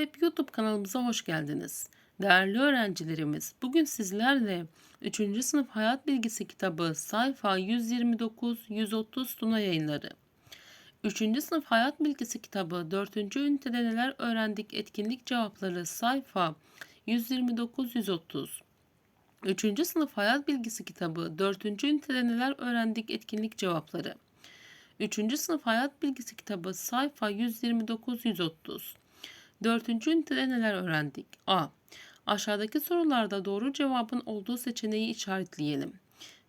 Map YouTube kanalımıza hoş geldiniz. Değerli öğrencilerimiz, bugün sizlerle 3. sınıf hayat bilgisi kitabı sayfa 129-130 Tuna yayınları. 3. sınıf hayat bilgisi kitabı 4. ünitede neler öğrendik etkinlik cevapları sayfa 129-130. 3. sınıf hayat bilgisi kitabı 4. ünitede neler öğrendik etkinlik cevapları. 3. sınıf hayat bilgisi kitabı sayfa 129-130. Dördüncü ünitede neler öğrendik? A. Aşağıdaki sorularda doğru cevabın olduğu seçeneği işaretleyelim.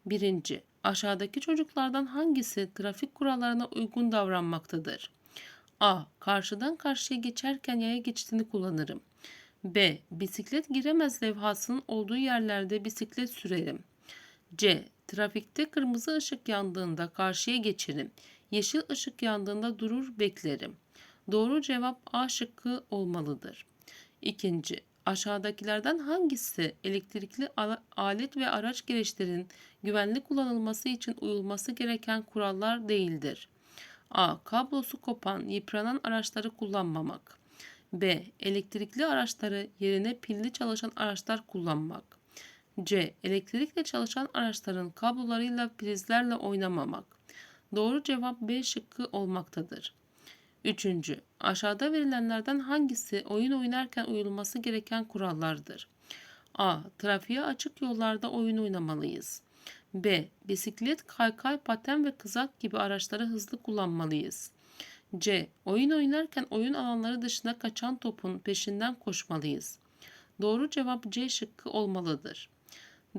Birinci, aşağıdaki çocuklardan hangisi trafik kurallarına uygun davranmaktadır? A. Karşıdan karşıya geçerken yaya geçtiğini kullanırım. B. Bisiklet giremez levhasının olduğu yerlerde bisiklet sürerim. C. Trafikte kırmızı ışık yandığında karşıya geçerim. Yeşil ışık yandığında durur beklerim. Doğru cevap A şıkkı olmalıdır. İkinci, aşağıdakilerden hangisi elektrikli alet ve araç gereçlerin güvenli kullanılması için uyulması gereken kurallar değildir? A. Kablosu kopan, yıpranan araçları kullanmamak. B. Elektrikli araçları yerine pilli çalışan araçlar kullanmak. C. Elektrikle çalışan araçların kablolarıyla prizlerle oynamamak. Doğru cevap B şıkkı olmaktadır. Üçüncü, aşağıda verilenlerden hangisi oyun oynarken uyulması gereken kurallardır? A. Trafiğe açık yollarda oyun oynamalıyız. B. Bisiklet, kaykay, paten ve kızak gibi araçları hızlı kullanmalıyız. C. Oyun oynarken oyun alanları dışına kaçan topun peşinden koşmalıyız. Doğru cevap C şıkkı olmalıdır.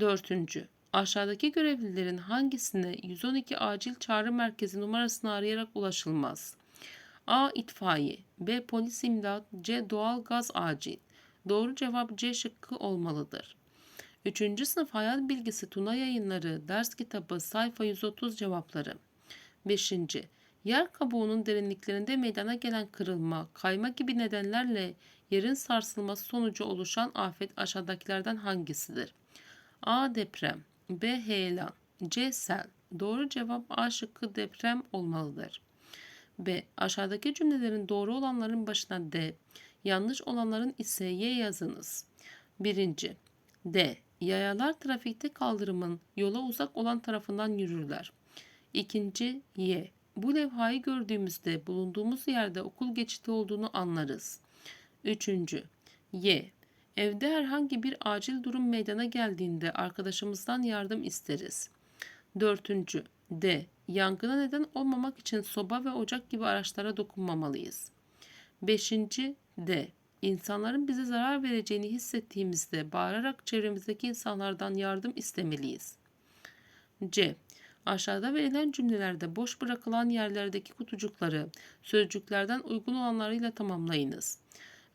Dördüncü, aşağıdaki görevlilerin hangisine 112 acil çağrı merkezi numarasını arayarak ulaşılmaz? A. itfaiye B. Polis imdat C. Doğal gaz acil Doğru cevap C şıkkı olmalıdır. 3. sınıf hayat bilgisi Tuna yayınları ders kitabı sayfa 130 cevapları. 5. Yer kabuğunun derinliklerinde meydana gelen kırılma, kayma gibi nedenlerle yerin sarsılması sonucu oluşan afet aşağıdakilerden hangisidir? A. Deprem B. Heyelan C. Sel Doğru cevap A şıkkı deprem olmalıdır. B. Aşağıdaki cümlelerin doğru olanların başına D, yanlış olanların ise Y yazınız. Birinci. D. Yayalar trafikte kaldırımın yola uzak olan tarafından yürürler. İkinci. Y. Bu levhayı gördüğümüzde bulunduğumuz yerde okul geçidi olduğunu anlarız. Üçüncü. Y. Evde herhangi bir acil durum meydana geldiğinde arkadaşımızdan yardım isteriz. Dördüncü. D. Yangına neden olmamak için soba ve ocak gibi araçlara dokunmamalıyız. 5. D. İnsanların bize zarar vereceğini hissettiğimizde bağırarak çevremizdeki insanlardan yardım istemeliyiz. C. Aşağıda verilen cümlelerde boş bırakılan yerlerdeki kutucukları sözcüklerden uygun olanlarıyla tamamlayınız.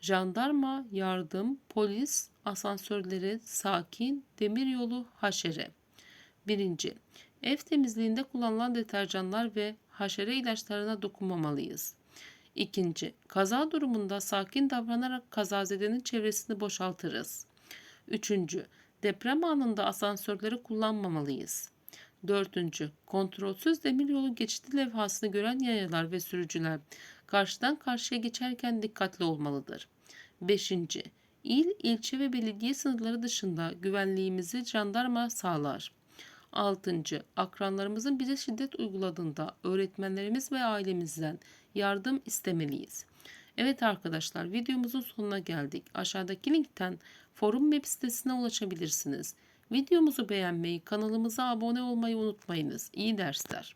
Jandarma, yardım, polis, asansörleri, sakin, demiryolu, haşere. Birinci. Ev temizliğinde kullanılan deterjanlar ve haşere ilaçlarına dokunmamalıyız. İkinci, kaza durumunda sakin davranarak kazazedenin çevresini boşaltırız. Üçüncü, deprem anında asansörleri kullanmamalıyız. Dördüncü, kontrolsüz demiryolu geçidi levhasını gören yayalar ve sürücüler karşıdan karşıya geçerken dikkatli olmalıdır. Beşinci, il, ilçe ve belediye sınırları dışında güvenliğimizi jandarma sağlar. 6. Akranlarımızın bize şiddet uyguladığında öğretmenlerimiz ve ailemizden yardım istemeliyiz. Evet arkadaşlar videomuzun sonuna geldik. Aşağıdaki linkten forum web sitesine ulaşabilirsiniz. Videomuzu beğenmeyi, kanalımıza abone olmayı unutmayınız. İyi dersler.